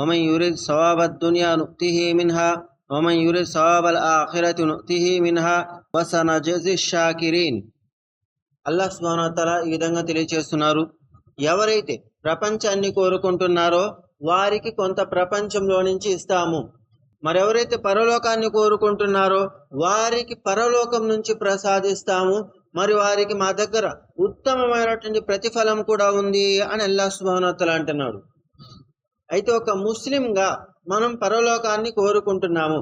ومن يرد ثواب الدنيا نؤته منها ومن يرد ثواب الآخرة نؤته منها وسنجزي الشاكرين అల్లాహ్ సుబానతల ఈ విధంగా తెలియచేస్తున్నారు ఎవరైతే ప్రపంచాన్ని కోరుకుంటున్నారో వారికి కొంత ప్రపంచంలో నుంచి ఇస్తాము మరెవరైతే పరలోకాన్ని కోరుకుంటున్నారో వారికి పరలోకం నుంచి ప్రసాదిస్తాము మరి వారికి మా దగ్గర ఉత్తమమైనటువంటి ప్రతిఫలం కూడా ఉంది అని అల్లాహ్ సుబానతల అంటున్నాడు అయితే ఒక ముస్లింగా మనం పరలోకాన్ని కోరుకుంటున్నాము.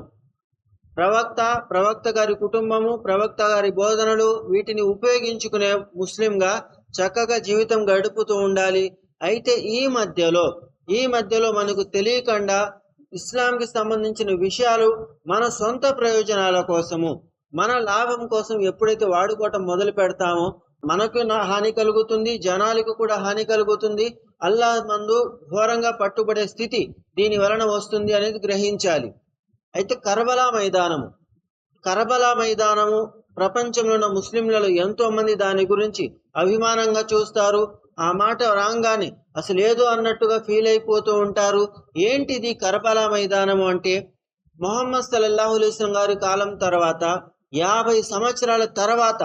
ప్రవక్త ప్రవక్త గారి కుటుంబము ప్రవక్త గారి బోధనలు వీటిని ఉపయోగించుకునే ముస్లింగా చక్కగా జీవితం గడుపుతూ ఉండాలి. అయితే ఈ మధ్యలో ఈ మధ్యలో మనకు తెలియకుండా ఇస్లాంకి సంబంధించిన విషయాలు మన సొంత ప్రయోజనాల కోసము మన లాభం కోసం ఎప్పుడైతే వాడుకోవటం మొదలు పెడతామో మనకు నా హాని కలుగుతుంది జనాలకు కూడా హాని కలుగుతుంది. అల్లా మందు ఘోరంగా పట్టుబడే స్థితి దీని వలన వస్తుంది అనేది గ్రహించాలి. అయితే కర్బలా మైదానము. కర్బలా మైదానము ప్రపంచంలో ఉన్న ముస్లింలలో ఎంతో మంది దాని గురించి అభిమానంగా చూస్తారు. ఆ మాట రాగానే అసలు ఏదో అన్నట్టుగా ఫీల్ అయిపోతూ ఉంటారు. ఏంటిది కర్బలా మైదానము అంటే? మొహమ్మద్ సల్లల్లాహు గారి కాలం తర్వాత యాభై సంవత్సరాల తర్వాత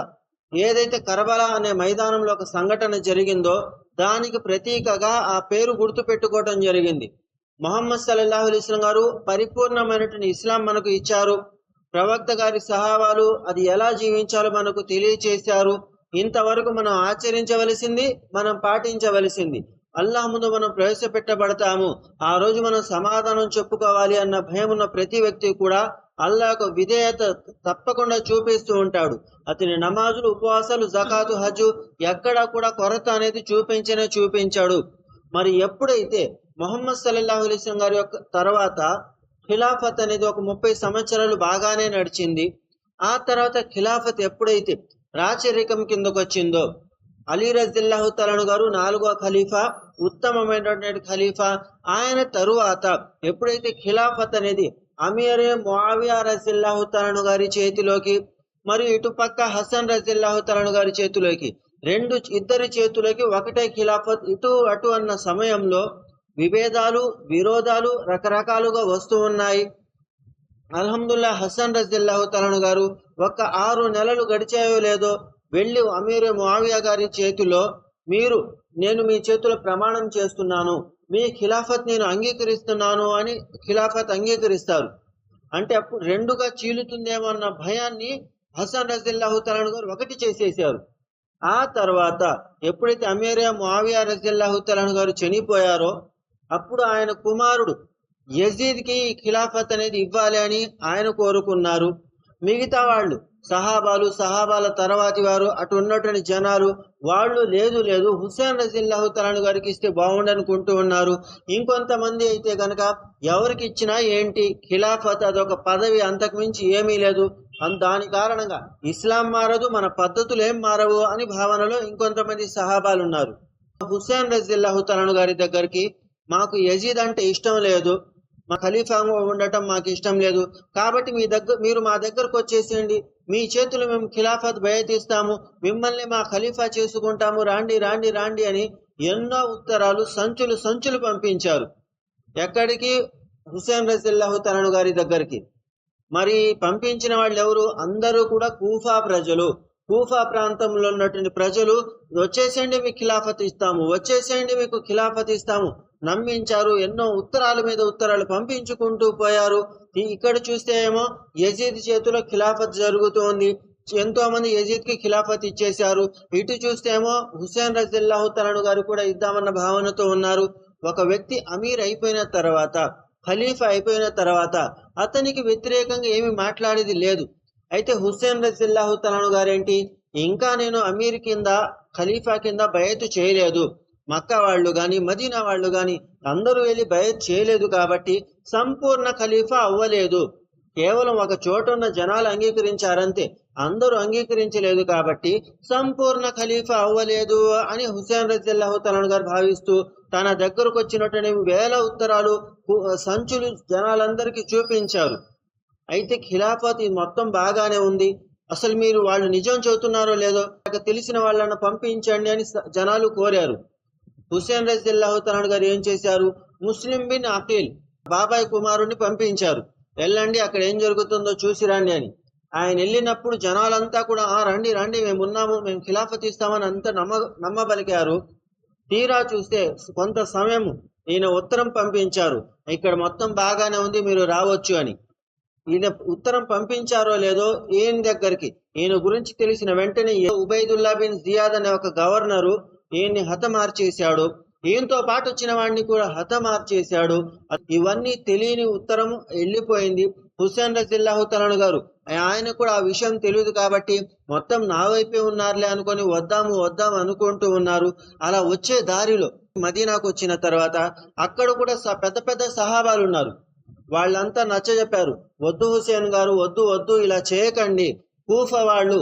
ఏదైతే కరబలా అనే మైదానంలో ఒక సంఘటన జరిగిందో దానికి ప్రతీకగా ఆ పేరు గుర్తు పెట్టుకోవటం జరిగింది. మొహమ్మద్ సల్లాహు అలీస్లం గారు పరిపూర్ణమైనటువంటి ఇస్లాం మనకు ఇచ్చారు. ప్రవక్త గారి సహావాలు అది ఎలా జీవించాలో మనకు తెలియచేశారు. ఇంతవరకు మనం ఆచరించవలసింది మనం పాటించవలసింది. అల్లాహ్ ముందు మనం ప్రవేశపెట్టబడతాము. ఆ రోజు మనం సమాధానం చెప్పుకోవాలి అన్న భయం ఉన్న ప్రతి వ్యక్తి కూడా అల్లాకు విధేయత తప్పకుండా చూపిస్తూ ఉంటాడు. అతని నమాజులు ఉపవాసాలు జకాతు హజు ఎక్కడా కూడా కొరత అనేది చూపించనే చూపించాడు. మరి ఎప్పుడైతే మొహమ్మద్ సల్లాహు అలైస్లం గారి యొక్క తర్వాత ఖిలాఫత్ అనేది ఒక ముప్పై సంవత్సరాలు బాగానే నడిచింది. ఆ తర్వాత ఖిలాఫత్ ఎప్పుడైతే రాచరికం కిందకు వచ్చిందో అలీ రజిల్లాహు తలను గారు నాలుగో ఖలీఫా ఉత్తమమైనటువంటి ఖలీఫా. ఆయన తరువాత ఎప్పుడైతే ఖిలాఫత్ అనేది అమీర్ ముఆవియా రజిల్లాహు తలను గారి చేతిలోకి మరియు ఇటుపక్క హసన్ రజిల్లాహు తలను గారి చేతిలోకి రెండు ఇద్దరి చేతులకి ఒకటే ఖిలాఫత్ ఇటు అటు అన్న సమయంలో విభేదాలు విరోధాలు రకరకాలుగా వస్తూ ఉన్నాయి. అల్హమ్దుల్లా హసన్ రజిల్లాహు తలను గారు ఒక ఆరు నెలలు గడిచాయో లేదో వెళ్ళి అమీర్ ముఆవియా గారి చేతిలో మీరు నేను మీ చేతుల ప్రమాణం చేస్తున్నాను. మీ ఖిలాఫత్ నేను అంగీకరిస్తున్నాను అని ఖిలాఫత్ అంగీకరిస్తారు. అంటే అప్పుడు రెండుగా చీలుతుందేమో అన్న భయాన్ని హసన్ రజిల్లాహు తలాను గారు ఒకటి చేసేసారు. ఆ తర్వాత ఎప్పుడైతే అమీరియా మావియా రజిల్లాహు తలాను గారు చనిపోయారో అప్పుడు ఆయన కుమారుడు యజీద్కి ఖిలాఫత్ అనేది ఇవ్వాలి అని ఆయన కోరుకున్నారు. మిగతా వాళ్ళు సహాబాలు సహాబాల తర్వాతి వారు అటు ఉన్నటువంటి జనాలు వాళ్ళు లేదు లేదు హుస్సేన్ రజిల్లాహు తలాను గారికి ఇస్తే బాగుండనుకుంటూ ఉన్నారు. ఇంకొంతమంది అయితే గనక ఎవరికి ఇచ్చినా ఏంటి? ఖిలాఫత్ అదొక పదవి అంతకుమించి ఏమీ లేదు. దాని కారణంగా ఇస్లాం మారదు మన పద్ధతులు ఏం మారవు అని భావనలో ఇంకొంతమంది సహాబాలు ఉన్నారు. హుస్సేన్ రజిల్లాహు తలాను గారి దగ్గరికి మాకు యజీద్ అంటే ఇష్టం లేదు. మా ఖలీఫా ఉండటం మాకు ఇష్టం లేదు. కాబట్టి మీ దగ్గర మీరు మా దగ్గరకు వచ్చేసేయండి. మీ చేతులు మేము ఖిలాఫత్ బయటిస్తాము. మిమ్మల్ని మా ఖలీఫా చేసుకుంటాము. రాండి రాండి రాండి అని ఎన్నో ఉత్తరాలు సంచులు సంచులు పంపించారు. ఎక్కడికి? హుసేన్ రజిల్లాహు తలను గారి దగ్గరికి. మరి పంపించిన వాళ్ళు ఎవరు? అందరూ కూడా కూఫా ప్రజలు. కూఫా ప్రాంతంలో ఉన్నటువంటి ప్రజలు వచ్చేసేయండి మీకు ఖిలాఫత్ ఇస్తాము. వచ్చేసేయండి మీకు ఖిలాఫత్ ఇస్తాము. నమ్మించారు. ఎన్నో ఉత్తరాల మీద ఉత్తరాలు పంపించుకుంటూ పోయారు. ఇక్కడ చూస్తే ఏమో యజీద్ చేతిలో ఖిలాఫత్ జరుగుతోంది. ఎంతో మంది యజీద్కి ఖిలాఫత్ ఇచ్చేశారు. ఇటు చూస్తే ఏమో హుసేన్ రజిల్లాహు తలను గారు కూడా ఇద్దామన్న భావనతో ఉన్నారు. ఒక వ్యక్తి అమీర్ అయిపోయిన తర్వాత ఖలీఫా అయిపోయిన తర్వాత అతనికి వ్యతిరేకంగా ఏమి మాట్లాడేది లేదు. అయితే హుస్సేన్ రజిల్లాహు తలను గారేంటి? ఇంకా నేను అమీర్ కింద ఖలీఫా కింద బయట చేయలేదు. మక్కా వాళ్ళు కానీ మదీనా వాళ్ళు కానీ అందరూ వెళ్ళి బయట చేయలేదు కాబట్టి సంపూర్ణ ఖలీఫా అవ్వలేదు. కేవలం ఒక చోట ఉన్న జనాలు అంగీకరించారంతే. అందరూ అంగీకరించలేదు కాబట్టి సంపూర్ణ ఖలీఫా అవ్వలేదు అని హుసేన్ రజిల్లాహు తలను గారు భావిస్తూ తన దగ్గరకు వచ్చినటువంటి వేల ఉత్తరాలు సంచులు జనాలందరికీ చూపించారు. అయితే ఖిలాఫత్ ఇది మొత్తం బాగానే ఉంది. అసలు మీరు వాళ్ళు నిజం చెబుతున్నారో లేదో నాకు తెలిసిన వాళ్ళని పంపించండి అని జనాలు కోరారు. హుసేన్ రజిల్లాహు తలాన్ గారు ఏం చేశారు? ముస్లిం బిన్ అఖిల్ బాబాయ్ కుమారుణ్ణి పంపించారు. వెళ్ళండి అక్కడ ఏం జరుగుతుందో చూసి రండి అని. ఆయన వెళ్ళినప్పుడు జనాలంతా కూడా ఆ రండి రండి మేము ఉన్నాము మేము ఖిలాఫత్ ఇస్తామని అంత నమ్మ నమ్మబలికారు. తీరా చూస్తే కొంత సమయం ఈయన ఉత్తరం పంపించారు. ఇక్కడ మొత్తం బాగానే ఉంది మీరు రావచ్చు అని. ఈయన ఉత్తరం పంపించారో లేదో ఈయన దగ్గరికి ఈయన గురించి తెలిసిన వెంటనే ఉబైదుల్లా బిన్ జియాద్ అనే ఒక గవర్నరు ఈయన్ని హతమార్చేశాడు. ఈయనతో పాటు వచ్చిన వాడిని కూడా హతమార్చేశాడు. ఇవన్నీ తెలియని ఉత్తరం వెళ్ళిపోయింది హుస్సేన్ రజిల్లాహు తలను గారు. ఆయన కూడా ఆ విషయం తెలియదు కాబట్టి మొత్తం నా వైపే ఉన్నారులే అనుకొని వద్దాము వద్దాము అనుకుంటూ ఉన్నారు. అలా వచ్చే దారిలో మదీనాకు వచ్చిన తర్వాత అక్కడ కూడా పెద్ద పెద్ద సహాబాలు ఉన్నారు. వాళ్ళంతా నచ్చజెప్పారు. వద్దు హుసేన్ గారు వద్దు వద్దు ఇలా చేయకండి. కూఫ వాళ్ళు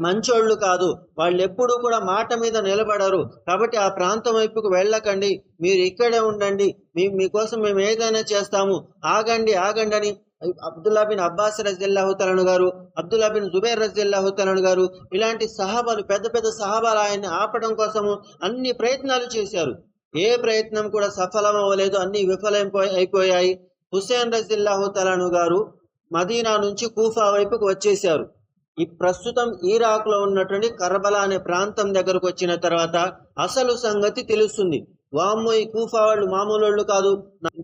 మంచోళ్ళు కాదు. వాళ్ళు ఎప్పుడూ కూడా మాట మీద నిలబడరు. కాబట్టి ఆ ప్రాంతం వైపుకు వెళ్ళకండి. మీరు ఇక్కడే ఉండండి. మీ మీకోసం మేము ఏదైనా చేస్తాము. ఆగండి ఆగండి అని అబ్దుల్లా బిన్ అబ్బాస్ రజిల్లాహుతలను గారు అబ్దుల్లా బిన్ జుబైర్ రజిల్లాహుతలను గారు ఇలాంటి సహాబాలు పెద్ద పెద్ద సహాబాలు ఆయన్ని ఆపడం కోసము అన్ని ప్రయత్నాలు చేశారు. ఏ ప్రయత్నం కూడా సఫలం అవ్వలేదు. అన్ని విఫలం అయిపోయాయి. హుసేన్ రజిల్లాహుతలను గారు మదీనా నుంచి కూఫా వైపుకు వచ్చేశారు. ఈ ప్రస్తుతం ఇరాక్లో ఉన్నటువంటి కర్బలా అనే ప్రాంతం దగ్గరకు వచ్చిన తర్వాత అసలు సంగతి తెలుస్తుంది. వామ్మో ఈ కూఫా వాళ్ళు మామూలు వాళ్ళు కాదు.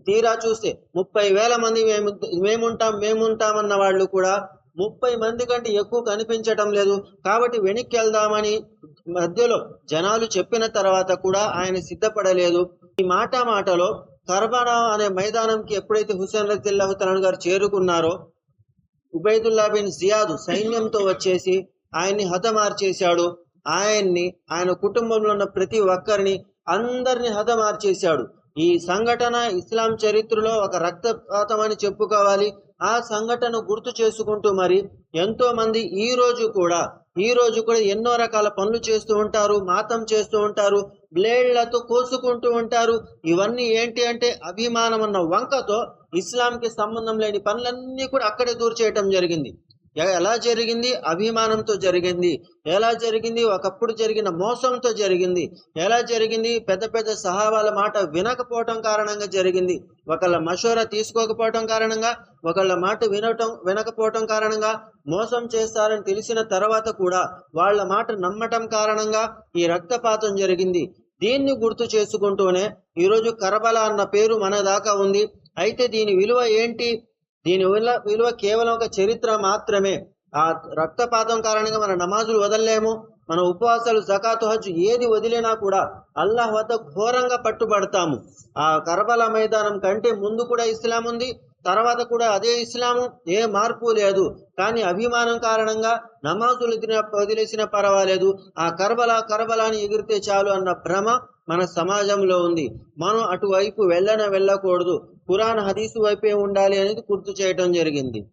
తీరా చూస్తే ముప్పై వేల మంది మేము మేముంటాం మేముంటామన్న వాళ్ళు కూడా ముప్పై మంది కంటే ఎక్కువ కనిపించటం లేదు. కాబట్టి వెనక్కి వెళ్దామని మధ్యలో జనాలు చెప్పిన తర్వాత కూడా ఆయన సిద్ధపడలేదు. ఈ మాట మాటలో కర్బనా అనే మైదానంకి ఎప్పుడైతే హుసేన్ రజిల్లాహు తలన్ గారు చేరుకున్నారో ఉబైదుల్లా బిన్ జియాదు సైన్యంతో వచ్చేసి ఆయన్ని హతమార్చేశాడు. ఆయన్ని ఆయన కుటుంబంలో ఉన్న ప్రతి ఒక్కరిని అందరిని హతమార్చేశాడు. ఈ సంఘటన ఇస్లాం చరిత్రలో ఒక రక్తపాతం అని చెప్పుకోవాలి. ఆ సంఘటన గుర్తు చేసుకుంటూ మరి ఎంతో మంది ఈ రోజు కూడా ఈ రోజు కూడా ఎన్నో రకాల పనులు చేస్తూ ఉంటారు మాతం చేస్తూ ఉంటారు బ్లేడ్లతో కోసుకుంటూ ఉంటారు. ఇవన్నీ ఏంటి అంటే అభిమానం అన్న వంకతో ఇస్లాంకి సంబంధం లేని పనులన్నీ కూడా అక్కడే దూరు చేయటం జరిగింది. ఎలా జరిగింది? అభిమానంతో జరిగింది. ఎలా జరిగింది? ఒకప్పుడు జరిగిన మోసంతో జరిగింది. ఎలా జరిగింది? పెద్ద పెద్ద సహాబాల మాట వినకపోవటం కారణంగా జరిగింది. ఒకళ్ళ మషోరా తీసుకోకపోవటం కారణంగా ఒకళ్ళ మాట వినటం వినకపోవటం కారణంగా మోసం చేస్తారని తెలిసిన తర్వాత కూడా వాళ్ళ మాట నమ్మటం కారణంగా ఈ రక్తపాతం జరిగింది. దీన్ని గుర్తు చేసుకుంటూనే ఈరోజు కరబల అన్న పేరు మన దాకా ఉంది. అయితే దీని విలువ ఏంటి? దీని విలువ కేవలం ఒక చరిత్ర మాత్రమే. ఆ రక్తపాతం కారణంగా మన నమాజులు వదలలేము. మన ఉపవాసాలు జకాతు హజ్ ఏది వదిలినా కూడా అల్లాహ్ వద్ద ఘోరంగా పట్టుబడతాము. ఆ కరబల మైదానం కంటే ముందు కూడా ఇస్లాం ఉంది. తర్వాత కూడా అదే ఇస్లాము ఏ మార్పు లేదు. కానీ అభిమానం కారణంగా నమాజులు వదిలేసిన పర్వాలేదు. ఆ కర్బలా కర్బలాని ఎగిరితే చాలు అన్న భ్రమ మన సమాజంలో ఉంది. మనం అటువైపు వెళ్ళన వెళ్ళకూడదు. పురాణ హదీసు వైపే ఉండాలి అనేది గుర్తు చేయడం జరిగింది.